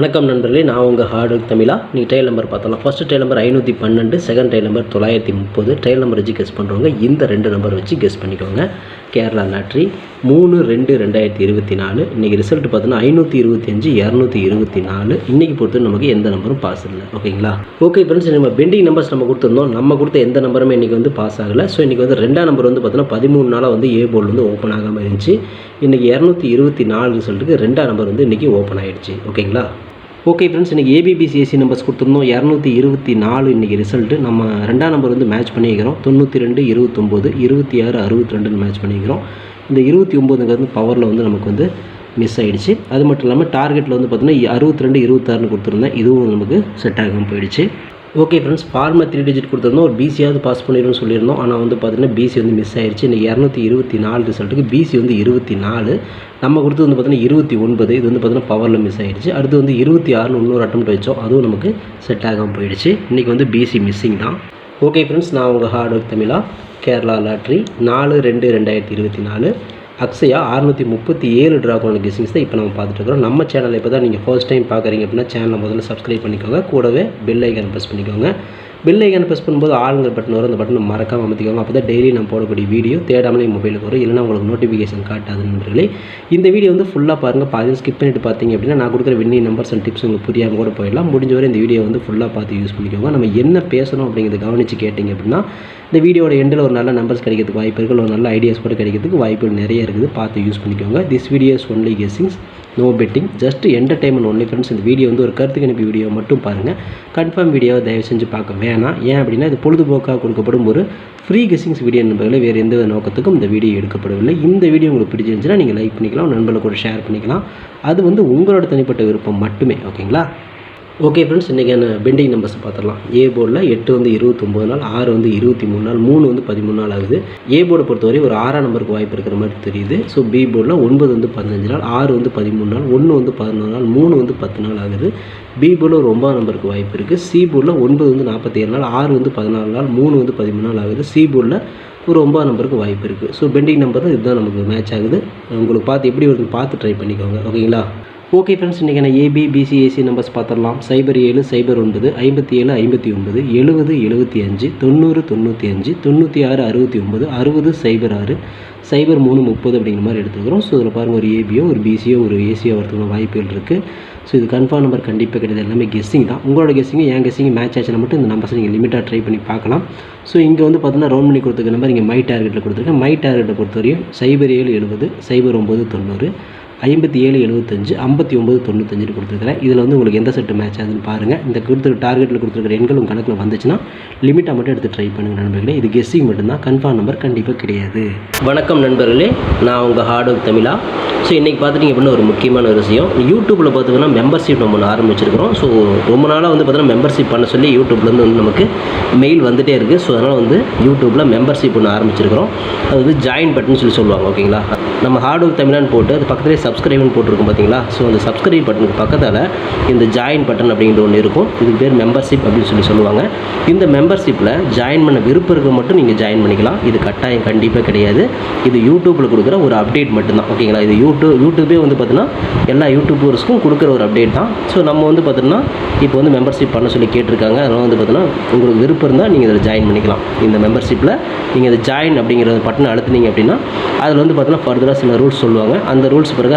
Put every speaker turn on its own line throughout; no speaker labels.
வணக்கம் நண்பர்களே நான் உங்கள் ஹார்ட் ஒர்க் தமிழா. நீ டைல் நம்பர் பார்த்தலாம் ஃபஸ்ட்டு டைல் நம்பர் ஐநூற்றி பன்னெண்டு செகண்ட் டைல் நம்பர் தொள்ளாயிரத்தி முப்பது. டைல் நம்பர் வச்சு கெஸ் பண்ணுறவங்க இந்த ரெண்டு நம்பர் வச்சு கெஸ் பண்ணிக்கோங்க. கேரளா லாட்ரி மூணு ரெண்டு ரெண்டாயிரத்தி இருபத்தி நாலு. இன்றைக்கி ரிசல்ட் பார்த்தோன்னா ஐநூற்றி இருபத்தஞ்சு இரநூத்தி இருபத்தி நாலு. இன்றைக்கி பொறுத்து நமக்கு எந்த நம்பரும் பாஸ் இல்லை. ஓகேங்களா ஓகே ஃப்ரெண்ட்ஸ் நம்ம பெண்டிங் நம்பர்ஸ் நம்ம கொடுத்துருந்தோம். நம்ம கொடுத்த எந்த நம்பருமே இன்றைக்கி வந்து பாஸ் ஆகலை. ஸோ இன்றைக்கி வந்து ரெண்டாம் நம்பர் வந்து பார்த்தோன்னா பதிமூணு நாளாக வந்து ஏ போர்டு வந்து ஓப்பன் ஆகாமல் இருந்துச்சு. இன்றைக்கி இரநூத்தி இருபத்தி நாலு ரிசல்ட்டுக்கு ரெண்டாம் நம்பர் வந்து இன்றைக்கி ஓப்பன் ஆகிடுச்சு ஓகேங்களா ஓகே ஃப்ரெண்ட்ஸ் இன்றைக்கி ஏபிபிசிஎஸ்சி நம்பர்ஸ் கொடுத்துருந்தோம். இரநூத்தி இருபத்தி நாலு இன்றைக்கி ரிசல்ட்டு நம்ம ரெண்டாம் நம்பர் வந்து மேட்ச் பண்ணிக்கிறோம் தொண்ணூற்றி ரெண்டு இருபத்தொம்போது இருபத்தி ஆறு அறுபத்தி ரெண்டுன்னு மேட்ச் பண்ணிக்கிறோம் இந்த இருபத்தி ஒம்போதுங்கிறது பவரில் வந்து நமக்கு வந்து மிஸ் ஆகிடுச்சு அது மட்டும் இல்லாமல் டார்கெட்டில் வந்து பார்த்திங்கன்னா அறுபத்தி ரெண்டு இருபத்தாறுன்னு கொடுத்துருந்தேன். இதுவும் நமக்கு செட் ஆகாமல் போயிடுச்சு. ஓகே ஃப்ரெண்ட்ஸ் ஃபார்மை த்ரீ டிஜிட் கொடுத்துருந்தோம். ஒரு பிசியாவது பாஸ் பண்ணிடும்னு சொல்லியிருந்தோம். ஆனால் வந்து பார்த்தீங்கன்னா பிசி வந்து மிஸ் ஆயிடுச்சு இந்த இரநூத்தி இருபத்தி நாலு ரிசல்ட்டுக்கு பிசி வந்து இருபத்தி நாலு. நம்ம கொடுத்தது வந்து பார்த்திங்கன்னா இருபத்தி ஒன்பது. இது வந்து பார்த்தீங்கன்னா பவரில் மிஸ் ஆயிடுச்சு அடுத்து வந்து இருபத்தி ஆறுனு இன்னொரு அட்டம் வச்சோம். அதுவும் நமக்கு செட் ஆகாமல் போயிடுச்சு. இன்றைக்கி வந்து பிசி மிஸ்ஸிங் தான். ஓகே ஃப்ரெண்ட்ஸ் நான் உங்கள் ஹார்ட் ஒர்க் தமிழா கேரளா லாட்ரி நாலு ரெண்டு ரெண்டாயிரத்தி இருபத்தி நாலு. அக்ஸையா அறுநூற்றி முப்பத்தி ஏழு ட்ராகோன கிசிங்ஸ் தான் இப்போ நம்ம பார்த்துட்டு இருக்கிறோம் நம்ம சேனலை இப்போ தான் நீங்கள் ஃபர்ஸ்ட் டைம் பார்க்குறீங்க அப்படின்னா சேனலை முதல்ல சப்ஸ்கிரைப் பண்ணிக்கோங்க. கூடவே பெல் ஐக்கன் ப்ரெஸ் பண்ணிக்கோங்க. பெல் ஐக்கான ப்ரெஸ் பண்ணும்போது ஆளுங்கிற பட்டன் வரும். அந்த பட்டனை மறக்காமல் அமைத்திக்கோங்க. அப்போ தான் டெய்லி நான் போடக்கூடிய வீடியோ தேடாமலே மொபைலுக்கு வரும். இல்லைனா உங்களுக்கு நோட்டிஃபிகேஷன் காட்டாது நண்பர்களே. இந்த வீடியோ வந்து ஃபுல்லாக பாருங்கள் பாதி ஸ்கிப் பண்ணிட்டு பார்த்தீங்க அப்படின்னா நான் கொடுக்குற வின்னிங் நம்பர்ஸ் அண்ட் டிப்ஸ் உங்களுக்கு புரியாமல் கூட போயிடலாம். முடிஞ்ச வரை இந்த வீடியோ வந்து ஃபுல்லாக பார்த்து யூஸ் பண்ணிக்கோங்க. நம்ம என்ன பேசணும் அப்படிங்கிறத கவனித்து கேட்டிங்க அப்படின்னா இந்த வீடியோட எண்டில் ஒரு நல்ல நம்பர்ஸ் கிடைக்கிறதுக்கு வாய்ப்பு இருக்குது ஒரு நல்ல ஐடியாஸ் கூட கிடைக்கிறதுக்கு வாய்ப்புகள் நிறைய இருக்குது. பார்த்து யூஸ் பண்ணிக்கோங்க. This videos only guessings no betting just entertainment only friends இந்த வீடியோ வந்து ஒரு கருத்து கணிப்பு வீடியோ மட்டும் பாருங்கள் கன்ஃபார்ம் வீடியோவை தயவு செஞ்சு பார்க்க வேணாம். ஏன் அப்படின்னா இது பொழுதுபோக்காக கொடுக்கப்படும் ஒரு ஃப்ரீ கெஸிங்ஸ் வீடியோ என்பதில் வேறு எந்த நோக்கத்துக்கும் இந்த வீடியோ எடுக்கப்படவில்லை. இந்த வீடியோ உங்களுக்கு பிடிச்சிருந்துச்சுன்னா நீங்கள் லைக் பண்ணிக்கலாம். நண்பர்களுக்கு கூட ஷேர் பண்ணிக்கலாம். அது வந்து உங்களோட தனிப்பட்ட விருப்பம் மட்டுமே ஓகேங்களா ஓகே ஃப்ரெண்ட்ஸ் இன்றைக்கான பெண்டிங் நம்பர்ஸ் பார்த்துடலாம். ஏ போர்டில் எட்டு வந்து இருபத்தொம்போது நாள் ஆறு வந்து இருபத்தி மூணு நாள் மூணு வந்து பதிமூணு நாள் ஆகுது. ஏ போர்டை பொறுத்தவரை ஒரு ஆறாம் நம்பருக்கு வாய்ப்பு இருக்கிற மாதிரி தெரியுது. ஸோ பி போர்டில் ஒன்பது வந்து பதினஞ்சு நாள் ஆறு வந்து பதிமூணு நாள் ஒன்று வந்து பதினொன்று நாள் மூணு வந்து பத்து நாள் ஆகுது. பி போர்டில் ஒரு ஒன்பதாம் நம்பருக்கு வாய்ப்பு இருக்குது சி போர்டில் ஒன்பது வந்து நாற்பத்தி ஏழு நாள் ஆறு வந்து பதினாலு நாள் மூணு வந்து பதிமூணு நாள் ஆகுது. சி போர்டில் ஒரு ஒன்பதாம் நம்பருக்கு வாய்ப்பு இருக்குது ஸோ பெண்டிங் நம்பர் இதுதான் நமக்கு மேட்ச் ஆகுது. உங்களுக்கு பார்த்து எப்படி வருதுன்னு பார்த்து ட்ரை பண்ணிக்கோங்க. ஓகேங்களா ஓகே ஃப்ரெண்ட்ஸ் இன்றைக்கி நான் ஏபி பிசிஏசி நம்பர்ஸ் பார்த்துடலாம் சைபர் ஏழு சைபர் ஒன்பது ஐம்பத்தி ஏழு ஐம்பத்தி ஒன்பது எழுபது எழுபத்தி அஞ்சு தொண்ணூறு தொண்ணூற்றி அஞ்சு தொண்ணூற்றி ஆறு அறுபத்தி ஒம்பது அறுபது சைபர் ஆறு சைபர் மூணு முப்பது அப்படிங்கிற மாதிரி எடுத்துக்கிறோம். ஸோ இதில் பாருங்கள் ஒரு ஏபியோ ஒரு பிசியோ ஒரு ஏசியோ வரதுக்கான வாய்ப்புகள் இருக்குது ஸோ இது கன்ஃபார்ம் நம்பர் கண்டிப்பாக கிடையாது. எல்லாமே கெஸ்ஸிங் தான். உங்களோட கெஸ்ஸிங் என் கெஸ்ஸிங் மேட்ச் ஆச்சுன்னா மட்டும் இந்த நம்பர்ஸ் நீங்கள் லிமிட்டாக ட்ரை பண்ணி பார்க்கலாம். ஸோ இங்கே வந்து பார்த்தீங்கன்னா ரவுண்ட் பண்ணி கொடுத்துருக்க நம்பர் இங்கே மை டார்கெட்டில் கொடுத்துருக்கேன். மை டார்கெட்டை பொறுத்தவரையும் சைபர் ஏழு எழுபது சைபர் ஒம்பது தொண்ணூறு ஐம்பத்தி ஏழு எழுபத்தஞ்சு ஐம்பத்தி ஒம்பது தொண்ணூத்தஞ்சுன்னு கொடுத்துருக்கிறேன் இதில் வந்து உங்களுக்கு எந்த செட்டு மேட்ச் ஆகுதுன்னு பாருங்கள் இந்த கொடுத்துருக்க டார்கெட்டில் கொடுத்துருக்கிற எண்கள் உங்கள் கணக்கில் வந்துச்சுன்னா லிமிட்டாக மட்டும் எடுத்து ட்ரை பண்ணுங்கள் நண்பர்களே. இது கெஸ்ஸிங் மட்டும்தான். கன்ஃபார்ம் நம்பர் கண்டிப்பாக கிடையாது. வணக்கம் நண்பர்களே. நான் உங்கள் ஹார்ட் ஒர்க் தமிழா. ஸோ இன்றைக்கி பார்த்துட்டிங்க அப்படின்னா ஒரு முக்கியமான ஒரு விஷயம். யூடியூப்பில் பார்த்தீங்கன்னா மெம்பர்ஷிப் நம்ம ஒன்று ஆரம்பிச்சிருக்கிறோம். ஸோ ரொம்ப நாளாக வந்து பார்த்தீங்கன்னா மெம்பர்ஷிப் பண்ண சொல்லி யூடியூப்லேருந்து வந்து நமக்கு மெயில் வந்துகிட்டே இருக்குது ஸோ அதனால் வந்து யூடியூப்பில் மெம்பர்ஷிப் ஒன்று ஆரம்பிச்சிருக்கிறோம். அது வந்து ஜாயின் பட்டன் சொல்லி சொல்லுவாங்க ஓகேங்களா நம்ம ஹார்ட் ஒர்க் தமிழான்னு போட்டு அது பக்கத்துலேயே சப்ஸ்கிரைப்னு போட்டிருக்கும் பார்த்தீங்களா? ஸோ அந்த சப்ஸ்கிரைப் பட்டனுக்கு பக்கத்தில் இந்த ஜாயின் பட்டன் அப்படிங்கிற ஒன்று இருக்கும். இதுக்கு பேர் மெம்பர்ஷிப் அப்படின்னு சொல்லி சொல்லுவாங்க. இந்த மெம்பர்ஷிப்பில் ஜாயின் பண்ண விருப்பம் இருக்க மட்டும் நீங்கள் ஜாயின் பண்ணிக்கலாம். இது கட்டாயம் கண்டிப்பாக கிடையாது. இது யூடியூப்பில் கொடுக்குற ஒரு அப்டேட் மட்டும்தான். ஓகேங்களா இது யூடியூப் யூடியூபே வந்து பார்த்தீங்கன்னா எல்லா யூடியூபர்ஸ்க்கும் கொடுக்குற ஒரு அப்டேட் தான். ஸோ நம்ம வந்து பார்த்தோம்னா இப்போ வந்து மெம்பர்ஷிப் பண்ண சொல்லி கேட்டிருக்காங்க. அதனால் வந்து பார்த்தீங்கன்னா உங்களுக்கு விருப்பம் இருந்தால் நீங்கள் இதில் ஜாயின் பண்ணிக்கலாம். இந்த மெம்பர்ஷிப்பில் நீங்கள் இதை ஜாயின் அப்படிங்கிற பட்டனை அழுத்துனீங்க அப்படின்னா அதில் வந்து பார்த்தீங்கன்னா ஃபர்தராக சில ரூல்ஸ் சொல்லுவாங்க. அந்த ரூல்ஸ் பிறகு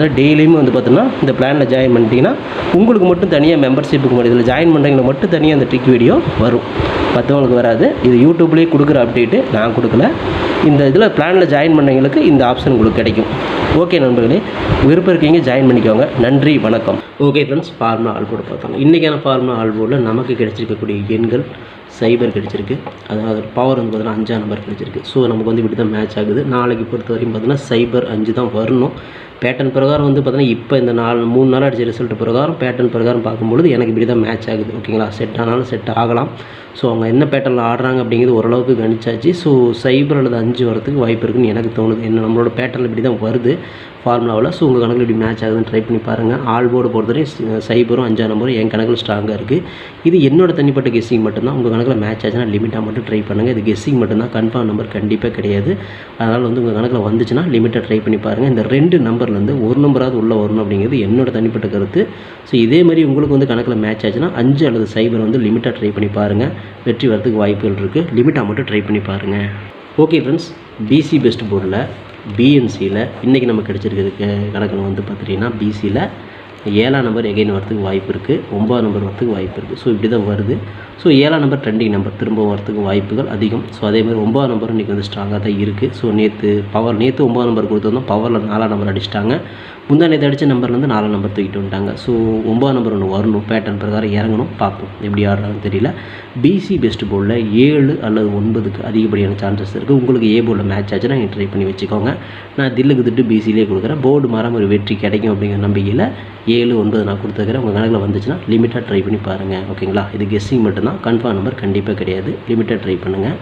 பார்த்தீங்கன்னா டெய்லியும் வந்து பார்த்தீங்கன்னா இந்த பிளானில் ஜாயின் பண்ணிட்டீங்கன்னா உங்களுக்கு மட்டும் தனியாக மெம்பர்ஷிப்புக்கு மட்டும் இதில் ஜாயின் பண்ணுறீங்க மட்டும் தனியாக அந்த ட்ரிக் வீடியோ வரும். மற்றவங்களுக்கு வராது. இது யூடியூப்லேயே கொடுக்குற அப்டேட்டு நான் கொடுக்கல. இந்த இதில் பிளானில் ஜாயின் பண்ணவங்களுக்கு இந்த ஆப்ஷன் உங்களுக்கு கிடைக்கும். ஓகே நண்பர்களே. விருப்பம் இருக்கீங்க ஜாயின் பண்ணிக்கோங்க. நன்றி வணக்கம். ஓகே ஃப்ரெண்ட்ஸ் ஃபார்முலா ஆல்போர்டு பார்த்தாங்க இன்றைக்கான ஃபார்முலா ஆல்போர்டில் நமக்கு கிடைச்சிருக்கக்கூடிய எண்கள் சைபர் கிடச்சிருக்கு. அதாவது பவர் வந்து பார்த்தீங்கன்னா அஞ்சாம் நம்பர் கிடச்சிருக்கு. ஸோ நமக்கு வந்து இப்படி தான் மேட்ச் ஆகுது. நாளைக்கு பொறுத்த வரைக்கும் பார்த்தீங்கன்னா சைபர் அஞ்சு தான் வரணும். பேட்டர்ன் பிரகாரம் வந்து பார்த்தீங்கன்னா இப்போ இந்த நாலு மூணு நாள் அடிச்ச ரிசல்ட் பிரகாரம் பேட்டர்ன் பிரகாரம் பார்க்கும்பொழுது எனக்கு இப்படி தான் மேட்ச் ஆகுது ஓகேங்களா செட் ஆனாலும் செட் ஆகலாம். ஸோ அவங்க என்ன பேட்டர்னில் ஆடுறாங்க அப்படிங்கிறது ஓரளவுக்கு கணிச்சாச்சு. ஸோ சைபர் அல்லது அஞ்சு வரதுக்கு வாய்ப்பு இருக்குன்னு எனக்கு தோணுது. என்ன நம்மளோட பேட்டர்னில் இப்படி தான் வருது ஃபார்முலாவில் ஸோ உங்கள் கணக்கில் இப்படி மேட்ச் ஆகுதுன்னு ட்ரை பண்ணி பாருங்கள் ஆல் போர்டு பொறுத்தவரையும் சைபரும் அஞ்சாம் நம்பரும் என் கணக்கில் ஸ்ட்ராங்காக இருக்குது இது என்னோட தனிப்பட்ட கெஸ்ஸிங் மட்டும்தான். உங்கள் கணக்கில் மேட்ச் ஆச்சுன்னா லிமிட்டாக மட்டும் ட்ரை பண்ணுங்கள் இது கெஸ்ஸிங் மட்டும்தான். கன்ஃபார்ம் நம்பர் கண்டிப்பாக கிடையாது. அதனால் வந்து உங்கள் கணக்கில் வந்துச்சுன்னா லிமிட்டாக ட்ரை பண்ணி பாருங்கள் இந்த ரெண்டு நம்பர் நம்பர்லேருந்து ஒரு நம்பராவது உள்ளே வரணும் அப்படிங்கிறது என்னோட தனிப்பட்ட கருத்து. ஸோ இதே மாதிரி உங்களுக்கு வந்து கணக்கில் மேட்ச் ஆச்சுன்னா அஞ்சு அல்லது சைபர் வந்து லிமிட்டாக ட்ரை பண்ணி பாருங்கள் வெற்றி வரதுக்கு வாய்ப்புகள் இருக்குது லிமிட்டாக மட்டும் ட்ரை பண்ணி பாருங்கள் ஓகே ஃப்ரெண்ட்ஸ் பிசி பெஸ்ட் போர்டில் பிஎன்சியில் இன்றைக்கி நம்ம கிடச்சிருக்கிறதுக்கு கணக்கில் வந்து பார்த்துட்டிங்கன்னா பிசியில் ஏழாம் நம்பர் எகைன் வரதுக்கு வாய்ப்பு இருக்குது ஒம்பதாம் நம்பர் வரதுக்கு வாய்ப்பு இருக்குது ஸோ இப்படி தான் வருது. ஸோ ஏழாம் நம்பர் ட்ரெண்டிங் நம்பர் திரும்ப வரத்துக்கு வாய்ப்புகள் அதிகம். ஸோ அதே மாதிரி ஒம்பதாம் நம்பரும் இன்றைக்கி வந்து ஸ்ட்ராங்காக தான் இருக்குது ஸோ நேற்று பவர் நேற்று ஒம்பதாம் நம்பர் கொடுத்துருந்தோம் பவரில் நாலாம் நம்பர் அடிச்சிட்டாங்க. முந்தா நேற்று அடித்த நம்பர்லேருந்து நாலாம் நம்பர் தூக்கிட்டு வந்துட்டாங்க. ஸோ ஒம்பதாம் நம்பர் ஒன்று வரணும். பேட்டர்ன் பிரகாரம் இறங்கணும். பார்ப்போம். எப்படி ஆடுறாங்கன்னு தெரியல. பிசி பெஸ்ட் போர்டில் ஏழு அல்லது ஒன்பதுக்கு அதிகப்படியான சான்சஸ் இருக்குது உங்களுக்கு ஏ போர்டில் மேட்ச் ஆச்சுன்னா நீங்கள் ட்ரை பண்ணி வச்சுக்கோங்க. நான் தில்லுக்கு திட்டு பிசிலே கொடுக்குறேன். போர்டு மாறாமல் ஒரு வெற்றி கிடைக்கும் அப்படிங்கிற நம்பிக்கையில் ஏழு ஒன்பது நான் கொடுத்துருக்கிறேன். உங்கள் கணக்கில் வந்துச்சுன்னா லிமிட்டாக ட்ரை பண்ணி பாருங்கள் ஓகேங்களா இது கெஸ்ஸிங் மட்டும்தான். கன்ஃபார்ம் நம்பர் கண்டிப்பாக கிடையாது. லிமிட்டட் ட்ரை பண்ணுங்கள்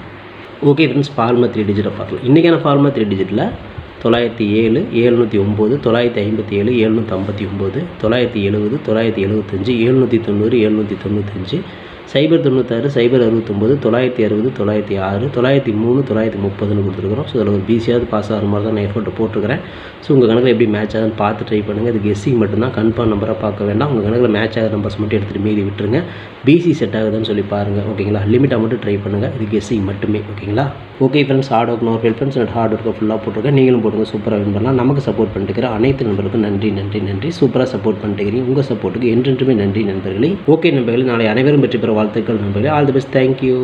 ஓகே ஃப்ரெண்ட்ஸ் ஃபார்மா த்ரீ டிஜிட்டை பார்க்கலாம். இன்றைக்கான ஃபார்மா த்ரீ டிஜிட்டில் தொள்ளாயிரத்தி ஏழு ஏழ்நூற்றி ஒம்பது தொள்ளாயிரத்தி ஐம்பத்தி ஏழு எழுநூற்றி ஐம்பத்தி ஒம்பது தொள்ளாயிரத்தி எழுபது தொள்ளாயிரத்தி எழுபத்தஞ்சு எழுநூற்றி தொண்ணூறு எழுநூற்றி தொண்ணூத்தஞ்சு சைபர் தொண்ணூத்தாறு சைபர் அறுபத்தொம்போது தொள்ளாயிரத்தி அறுபது தொள்ளாயிரத்தி ஆறு தொள்ளாயிரத்தி மூணு தொள்ளாயிரத்தி முப்பதுன்னு கொடுத்துருக்குறோம். ஸோ அதில் ஒரு பிசியாவது பாஸ் ஆகிற மாதிரி தான் நான் எஃபோர்ட் போட்டிருக்கிறேன். ஸோ உங்கள் கணக்கில் எப்படி மேட்ச் ஆகுதுன்னு பார்த்து ட்ரை பண்ணுங்கள் இது கெஸ்ஸிங் மட்டும்தான் கன்ஃபார்ம் நம்பராக பார்க்க வேண்டாம். உங்கள் கணக்கில் மேட்ச் ஆகிற நம்பர்ஸ் மட்டும் எடுத்துகிட்டு மீதி விட்டுருங்க. பிசி செட் ஆகுதுன்னு சொல்லி பாருங்கள் ஓகேங்களா? லிமிட்டாக மட்டும் ட்ரை பண்ணுங்கள் இது கெஸ்ஸிங் மட்டுமே. ஓகேங்களா? Okay friends hard work nor friends and hard ஒர்க்கை ஃபுல்லாக போட்டிருக்கேன். நீங்களும் போடுங்க சூப்பராக வின் பண்ணலாம். நமக்கு சப்போர்ட் பண்ணிட்டு அனைத்து நண்பர்களுக்கும் நன்றி நன்றி நன்றி. சூப்பராக சப்போர்ட் பண்ணிட்டு உங்கள் சப்போர்ட்டுக்கு என்றென்றுமே நன்றி நண்பர்களே. ஓகே நண்பர்களே. நாளை அனைவரும் வெற்றி பெற வாழ்த்துக்கள் நண்பர்களே ஆல் தி பெஸ்ட் தேங்க்யூ